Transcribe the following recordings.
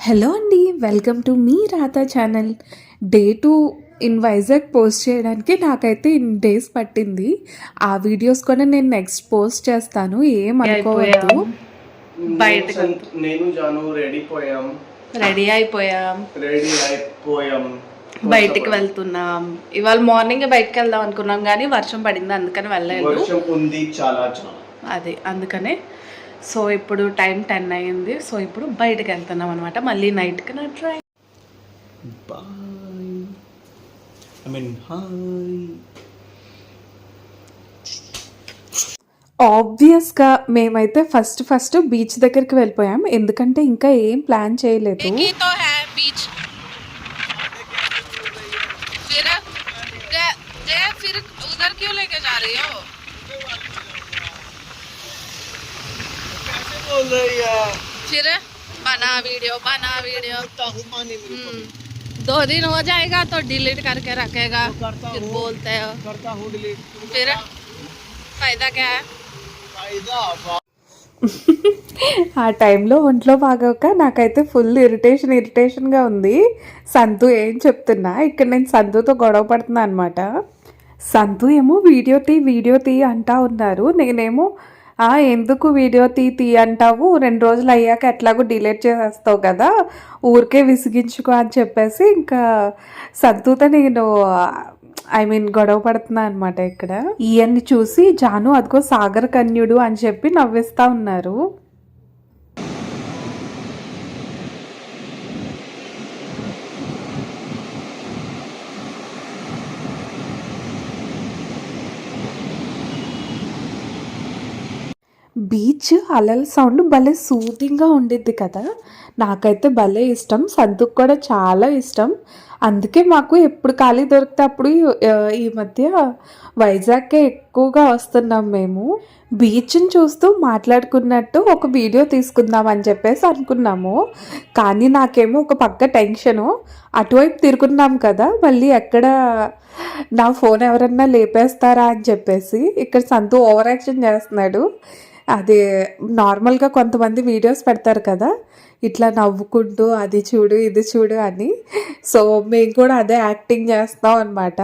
Hello అండి welcome to me Radha channel. Day two in Vizag post చేయడానికి నాకైతే in days పట్టింది. ఆ వీడియోస్ కూడా నేను నెక్స్ట్ పోస్ట్ చేస్తాను ఏం అనుకోవద్దు. బయటకు నేను- నేను జాను రెడీ పోయాం. రెడీ అయిపోయాం. రెడీ అయిపోయాం. బయటికి వెళ్తున్నాం. ఇవాళ మార్నింగ్ బయటకు వెళ్దాం అనుకున్నాం కానీ వర్షం పడింది అందుకని వెళ్ళలేదు. వర్షం ఉంది చాలా చాలా. అది అందుకనే సో ఇప్పుడు టైం టెన్ అయ్యింది సో ఇప్పుడు బయటకు వెళ్తున్నాం అనమాట మళ్ళీ నైట్కి నా try boy I mean hi ఆబ్వియస్గా మేమైతే ఫస్ట్ ఫస్ట్ బీచ్ దగ్గరికి వెళ్ళిపోయాం ఎందుకంటే ఇంకా ఏం ప్లాన్ చేయలేదు तो है बीच फिर जय जय फिर उधर क्यों लेके जा रही हो फिर बना वीडियो बना वीडियो हम्म, दो दिन हो जाएगा तो डिलीट करके रखेगा फिर बोलते हो करता हूँ डिलीट फिर फायदा क्या है फायदा ఆ టైంలో ఒంట్లో బాగోక నాకైతే ఫుల్ ఇరిటేషన్ ఇరిటేషన్గా ఉంది సంతు ఏం చెప్తున్నా ఇక్కడ నేను సంతుతో గొడవ పడుతున్నా అనమాట సంతు ఏమో వీడియో తీ వీడియో తీ అంటా ఉన్నారు నేనేమో "ఆ, ఎందుకు వీడియో తీ తీ అంటావు? రెండు రోజులు అయ్యాక ఎట్లాగో డిలీట్ చేసేస్తావు కదా. ఊరికే విసిగించుకో అని చెప్పేసి ఇంకా సంతుతో నేను ఐ మీన్ గొడవ పడుతున్నా అనమాట ఇక్కడ. ఇవన్నీ చూసి జాను అదిగో సాగర్ కన్యుడు అని చెప్పి నవ్విస్తా ఉన్నారు. బీచ్ అలల సౌండ్ భలే సూదింగ్గా ఉండిద్ది కదా. నాకైతే భలే ఇష్టం. సంతుకు కూడా చాలా ఇష్టం. అందుకే మాకు ఎప్పుడు ఖాళీ దొరికితే అప్పుడు ఈ మధ్య వైజాగ్కే ఎక్కువగా వస్తున్నాం మేము. బీచ్ని చూస్తూ మాట్లాడుకున్నట్టు ఒక వీడియో తీసుకుందాం అని చెప్పేసి అనుకున్నాము. కానీ నాకేమో ఒక పక్క టెన్షను. అటువైపు తిరుగున్నాం కదా. మళ్ళీ ఎక్కడ నా ఫోన్ ఎవరన్నా లేపేస్తారా అని చెప్పేసి ఇక్కడ సంతు ఓవర్ యాక్షన్ చేస్తున్నాడు. అది నార్మల్గా కొంతమంది వీడియోస్ పెడతారు కదా ఇట్లా నవ్వుకుంటూ అది చూడు ఇది చూడు అని. సో మేము కూడా అదే యాక్టింగ్ చేస్తాం అనమాట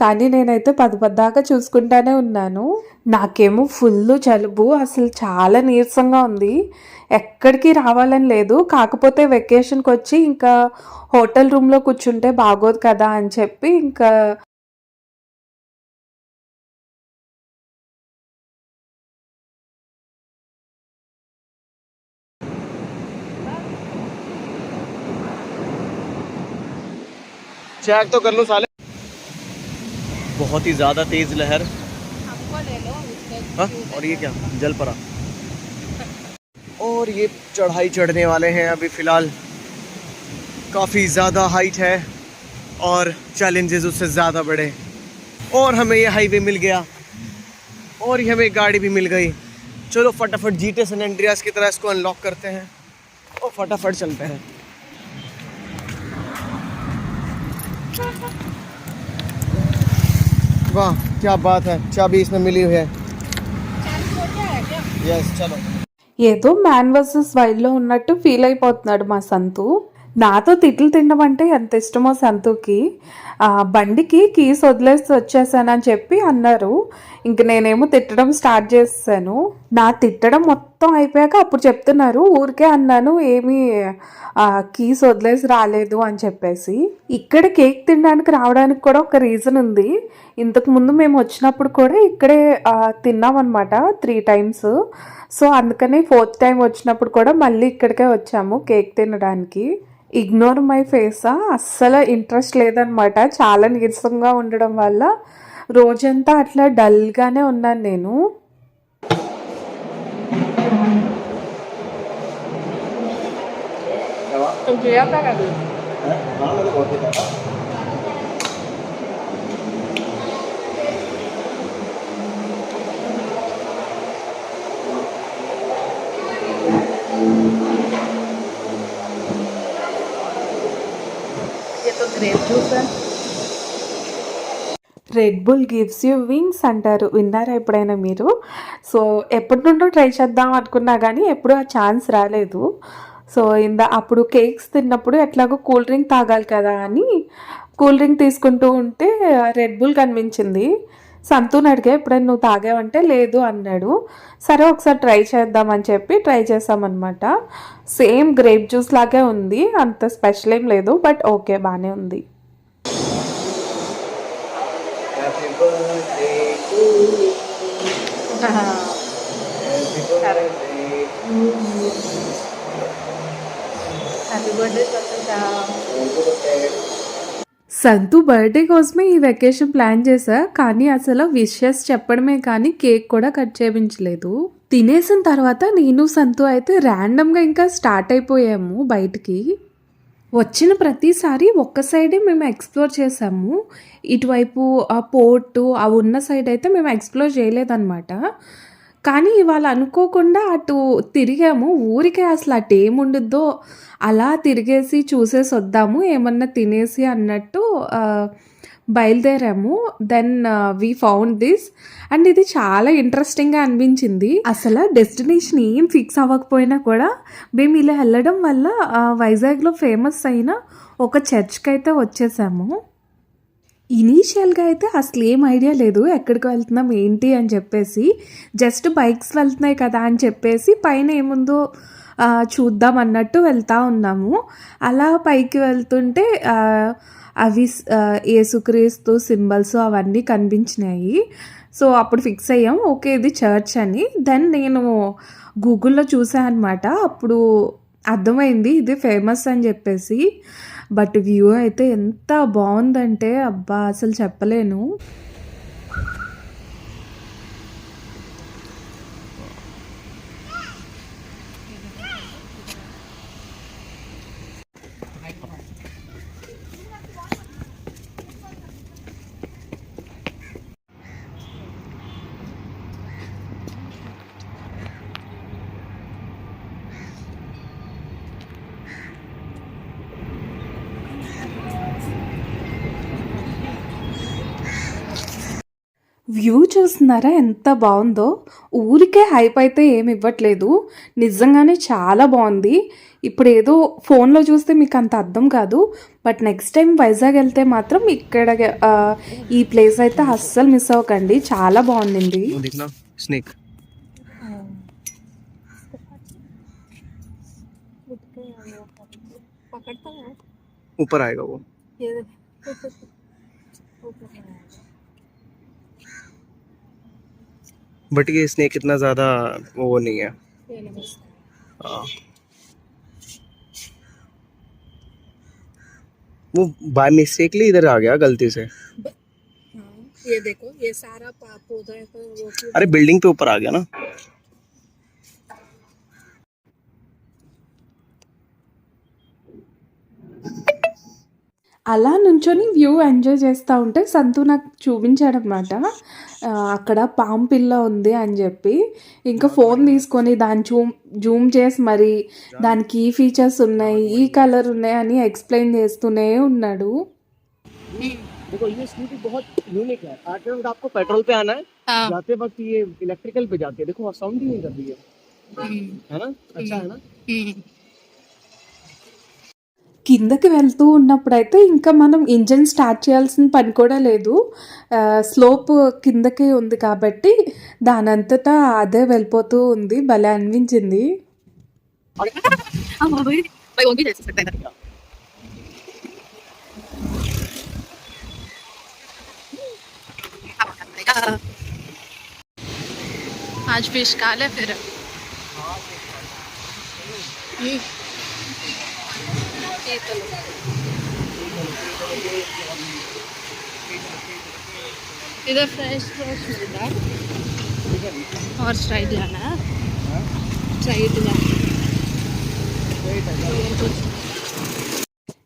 కానీ నేనైతే పది పద్దాకా చూసుకుంటానే ఉన్నాను. నాకేమో ఫుల్ జలుబు అసలు చాలా నీరసంగా ఉంది. ఎక్కడికి రావాలని లేదు. కాకపోతే వెకేషన్కి వచ్చి ఇంకా హోటల్ రూమ్లో కూర్చుంటే బాగోదు కదా అని చెప్పి ఇంకా चेक तो कर लो साले। बहुत ही ज़्यादा तेज लहर। हाँ? और ये क्या? जल पड़ा और ये चढ़ाई चढ़ने वाले हैं अभी फ़िलहाल। काफ़ी ज़्यादा हाइट है और चैलेंजेस उससे ज़्यादा बड़े और हमें ये हाईवे मिल गया। और ये हमें गाड़ी भी मिल गई। चलो फटाफट जीटे सन एंड्रियास की तरह इसको अनलॉक करते हैं। और फटाफट चलते हैं। वाह क्या बात है चाबी इसमें मिली हुई है यस चलो ఏదో మ్యాన్ వర్సెస్ వైల్డ్లో ఉన్నట్టు ఫీల్ అయిపోతున్నాడు మా సంతు నాతో తిట్లు తినడం అంటే ఎంత ఇష్టమో సంతుకి ఆ, బండికి కీస్ వదిలేసి వచ్చేసానని చెప్పి అన్నారు ఇంక నేనేమో తిట్టడం స్టార్ట్ చేసాను నా తిట్టడం మొత్తం మొత్తం అయిపోయాక అప్పుడు చెప్తున్నారు ఊరికే అన్నాను ఏమీ కీస్ వదిలేసి రాలేదు అని చెప్పేసి. ఇక్కడ కేక్ తినడానికి రావడానికి కూడా ఒక రీజన్ ఉంది. ఇంతకుముందు మేము వచ్చినప్పుడు కూడా ఇక్కడే తిన్నామన్నమాట త్రీ టైమ్స్. సో అందుకని ఫోర్త్ టైం వచ్చినప్పుడు కూడా మళ్ళీ ఇక్కడికే వచ్చాము కేక్ తినడానికి. ఇగ్నోర్ మై ఫేసా? అస్సలు ఇంట్రెస్ట్ లేదనమాట చాలా నీరసంగా ఉండడం వల్ల రోజంతా అట్లా డల్గానే ఉన్నాను నేను. చూసాను Red Bull gives you wings అంటారు. విన్నారా ఎప్పుడైనా మీరు? సో ఎప్పటి నుండో ట్రై చేద్దాం అనుకున్నా కానీ ఎప్పుడూ ఆ ఛాన్స్ రాలేదు. సో ఇంద అప్పుడు కేక్స్ తిన్నప్పుడు ఎట్లాగో కూల్ డ్రింక్ తాగాలి కదా అని కూల్ డ్రింక్ తీసుకుంటూ ఉంటే రెడ్ బుల్ కనిపించింది. సంతూని అడిగా ఎప్పుడైనా నువ్వు తాగావంటే? లేదు అన్నాడు. సరే ఒకసారి ట్రై చేద్దామని చెప్పి ట్రై చేసామన్నమాట. సేమ్ గ్రేప్ జ్యూస్ లాగే ఉంది. అంత స్పెషల్ ఏం లేదు బట్ ఓకే బాగానే ఉంది. బర్త్డే సంతు బర్త్డే కోసమే ఈ వెకేషన్ ప్లాన్ చేశా కానీ అసలు విషెస్ చెప్పడమే కానీ కేక్ కూడా కట్ చేయించలేదు. తినేసిన తర్వాత నేను సంతు అయితే ర్యాండమ్గా ఇంకా స్టార్ట్ అయిపోయాము బయటికి. వచ్చిన ప్రతిసారి ఒక్క సైడే మేము ఎక్స్ప్లోర్ చేసాము ఇటువైపు ఆ పోర్టు ఆ ఉన్న సైడ్ అయితే మేము ఎక్స్ప్లోర్ చేయలేదన్నమాట. కానీ ఇవాళ అనుకోకుండా అటు తిరిగాము. ఊరికే అసలు అటు ఏముండిద్దో అలా తిరిగేసి చూసేసి వద్దాము ఏమన్నా తినేసి అన్నట్టు బయలుదేరాము. Then we found this and ఇది చాలా ఇంట్రెస్టింగ్గా అనిపించింది. అసలు డెస్టినేషన్ ఏం ఫిక్స్ అవ్వకపోయినా కూడా మేము ఇలా వెళ్ళడం వల్ల వైజాగ్లో ఫేమస్ అయిన ఒక చర్చ్కి అయితే వచ్చేసాము. ఇనీషియల్గా అయితే అసలు ఏం ఐడియా లేదు ఎక్కడికి వెళ్తున్నాం ఏంటి అని చెప్పేసి జస్ట్ బైక్స్ వెళ్తున్నాయి కదా అని చెప్పేసి పైన ఏముందో చూద్దాం అన్నట్టు వెళ్తూ ఉన్నాము. అలా పైకి వెళ్తుంటే అవి ఏసుక్రీస్తు సింబల్స్ అవన్నీ కనిపించినాయి. సో అప్పుడు ఫిక్స్ అయ్యాం ఓకే ఇది చర్చ్ అని. దెన్ నేను గూగుల్లో చూసాను అనమాట అప్పుడు అర్థమైంది ఇది ఫేమస్ అని చెప్పేసి. బట్ వ్యూ అయితే ఎంత బాగుందంటే అబ్బా అసలు చెప్పలేను. వ్యూ చూస్తున్నారా ఎంత బాగుందో ఊరికే హైప్ అయితే ఏమి ఇవ్వట్లేదు నిజంగానే చాలా బాగుంది ఇప్పుడు ఏదో ఫోన్లో చూస్తే మీకు అంత అర్థం కాదు బట్ నెక్స్ట్ టైం వైజాగ్ వెళ్తే మాత్రం ఇక్కడ ఆ, ఈ ప్లేస్ అయితే అస్సలు మిస్ అవ్వకండి చాలా బాగుంది वो देखना स्नेक पकड़ता है ऊपर आएगा वो बट ये स्नेक इतना ज़्यादा वो नहीं है। हाँ। वो बाय मिस्टेकली इधर आ गया गलती से। ये देखो ये सारा पाप पौधा है तो वो अरे बिल्डिंग पे ऊपर आ गया ना। అలా నుంచొని వ్యూ ఎంజాయ్ చేస్తూ ఉంటే సంతు నాకు చూపించాడనమాట అక్కడ పాము పిల్ల ఉంది అని చెప్పి ఇంకా ఫోన్ తీసుకొని దాన్ని జూమ్ జూమ్ చేసి మరి దానికి ఈ ఫీచర్స్ ఉన్నాయి ఈ కలర్ ఉన్నాయి అని ఎక్స్ప్లెయిన్ చేస్తూనే ఉన్నాడు देखो ये स्कूटी बहुत यूनिक है आठ मिनट आपको पेट्रोल पे आना है हाँ जाते वक्त ये इलेक्ट्रिकल पे जाती है देखो साउंड ही नहीं कर रही है हम्म, है ना अच्छा है ना हम्म। కిందకి వెళ్తూ ఉన్నప్పుడైతే ఇంకా మనం ఇంజన్ స్టార్ట్ చేయాల్సిన పని కూడా లేదు స్లోప్ కిందకి ఉంది కాబట్టి దానంతటా అదే వెళ్ళిపోతూ ఉంది భలే అనిపించింది हाँ भाई भाई वो भी जैसे सकता है आज फिश काल है फिर గీతలు ఇదే ఫ్రెష్ రోజ్ ఉందా ఆర్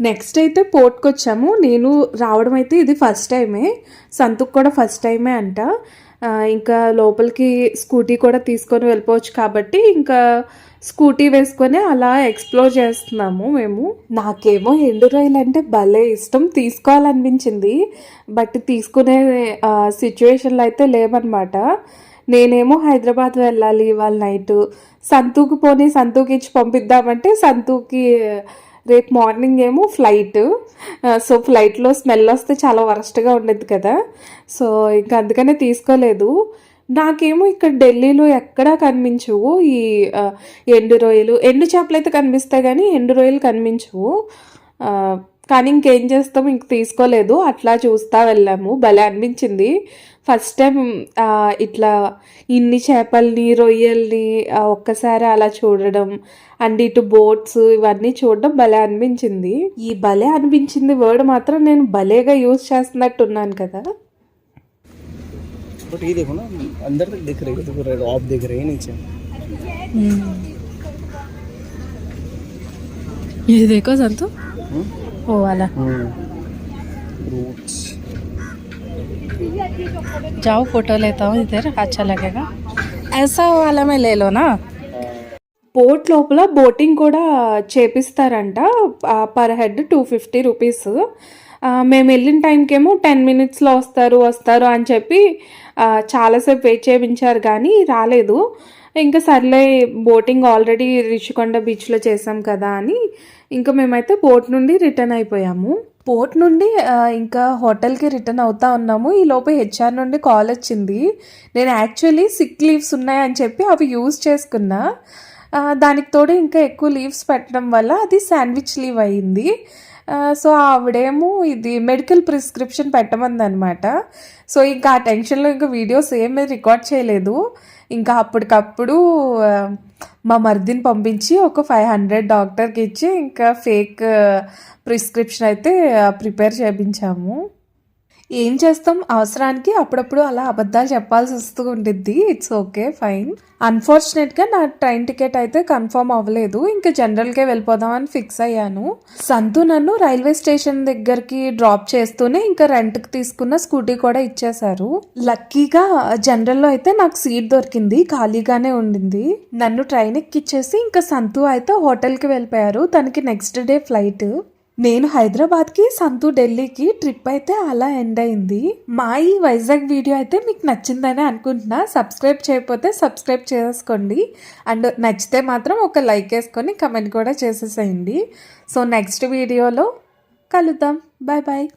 నెక్స్ట్ అయితే పోర్ట్కి వచ్చాము నేను రావడం అయితే ఇది ఫస్ట్ టైమే సంతుకు కూడా ఫస్ట్ టైమే అంట. ఇంకా లోపలికి స్కూటీ కూడా తీసుకొని వెళ్ళిపోవచ్చు కాబట్టి ఇంకా స్కూటీ వేసుకొని అలా ఎక్స్ప్లోర్ చేస్తున్నాము మేము. నాకేమో ఎండు రైలు అంటే భలే ఇష్టం తీసుకోవాలనిపించింది. బట్ తీసుకునే సిచ్యువేషన్లో అయితే లేవన్నమాట నేనేమో హైదరాబాద్ వెళ్ళాలి ఇవాళ నైట్. సంతూకి పోనీ సంతూకి ఇచ్చి పంపిద్దామంటే సంతూకి రేపు మార్నింగ్ ఏమో ఫ్లైట్. సో ఫ్లైట్లో స్మెల్ వస్తే చాలా వరస్ట్గా ఉండేది కదా. సో ఇంకా అందుకనే తీసుకోలేదు. నాకేమో ఇక్కడ ఢిల్లీలో ఎక్కడా కనిపించవు. ఈ ఎండు రొయ్యలు ఎండు చేపలు అయితే కనిపిస్తాయి కానీ ఎండు రొయ్యలు కనిపించవు. కానీ ఇంకేం చేస్తాం? ఇంక తీసుకోలేదు. అట్లా చూస్తా వెళ్ళాము. భలే అనిపించింది. ఫస్ట్ టైం ఇట్లా ఇన్ని చేపల్ని రొయ్యల్ని ఒక్కసారి అలా చూడడం అండ్ ఇటు బోట్స్ ఇవన్నీ చూడడం భలే అనిపించింది. ఈ భలే అనిపించింది వర్డ్ మాత్రం నేను భలేగా యూజ్ చేస్తున్నట్టున్నాను కదా. बट ये देखो ना अंदर तक दिख रही है देखो रेड ऑफ़ दिख रही है नीचे। ये देखो संतु। वो वाला। रूट्स जाओ फ़ोटो लेता हूँ इधर अच्छा लगेगा। ऐसा वाला में ले लो ना। బోట్ లోపల బోటింగ్ కూడా చేపిస్తారంట. Per head two fifty rupees. మేము వెళ్ళిన టైంకేమో టెన్ మినిట్స్లో వస్తారు వస్తారు అని చెప్పి చాలాసేపు వెయిట్ చేయించారు కానీ రాలేదు. ఇంకా సర్లే బోటింగ్ ఆల్రెడీ రిషికొండ బీచ్లో చేసాం కదా అని ఇంకా మేమైతే బోట్ నుండి రిటర్న్ అయిపోయాము. బోట్ నుండి ఇంకా హోటల్కి రిటర్న్ అవుతా ఉన్నాము. ఈ లోపు హెచ్ఆర్ నుండి కాల్ వచ్చింది. నేను యాక్చువల్లీ సిక్ లీవ్స్ ఉన్నాయని చెప్పి అవి యూజ్ చేసుకున్నా. దానికి తోడు ఇంకా ఎక్కువ లీవ్స్ పెట్టడం వల్ల అది శాండ్విచ్ లీవ్ అయింది. సో ఆవిడేమో ఇది మెడికల్ ప్రిస్క్రిప్షన్ పెట్టమంది అనమాట సో ఇంకా ఆ టెన్షన్లో ఇంకా వీడియోస్ ఏమీ రికార్డ్ చేయలేదు. ఇంకా అప్పటికప్పుడు మా మర్దిని పంపించి ఒక ఫైవ్ హండ్రెడ్ డాక్టర్కి ఇచ్చి ఇంకా ఫేక్ ప్రిస్క్రిప్షన్ అయితే ప్రిపేర్ చేయించాము ఏం చేస్తాం? అవసరానికి అప్పుడప్పుడు అలా అబద్ధాలు చెప్పాల్సి వస్తూ ఉండిద్ది. ఇట్స్ ఓకే ఫైన్ అన్ఫార్చునేట్గా నా ట్రైన్ టికెట్ అయితే కన్ఫర్మ్ అవ్వలేదు. ఇంకా జనరల్కే వెళ్ళిపోదామని ఫిక్స్ అయ్యాను. సంతు నన్ను రైల్వే స్టేషన్ దగ్గరికి డ్రాప్ చేస్తూనే ఇంకా రెంట్కి తీసుకున్న స్కూటీ కూడా ఇచ్చేశారు. లక్కీగా జనరల్లో అయితే నాకు సీట్ దొరికింది. ఖాళీగానే ఉండింది. నన్ను ట్రైన్ ఎక్కిచ్చేసి ఇంకా సంతు అయితే హోటల్కి వెళ్ళిపోయారు. తనకి నెక్స్ట్ డే ఫ్లైట్ నేను హైదరాబాద్కి సంతు ఢిల్లీకి ట్రిప్ అయితే అలా ఎండ్ అయింది. మా ఈ వైజాగ్ వీడియో అయితే మీకు నచ్చిందని అనుకుంటున్నా. సబ్స్క్రైబ్ చేయకపోతే సబ్స్క్రైబ్ చేసుకోండి. అండ్ నచ్చితే మాత్రం ఒక లైక్ వేసుకొని కమెంట్ కూడా చేసేసేయండి. సో నెక్స్ట్ వీడియోలో కలుద్దాం. Bye bye.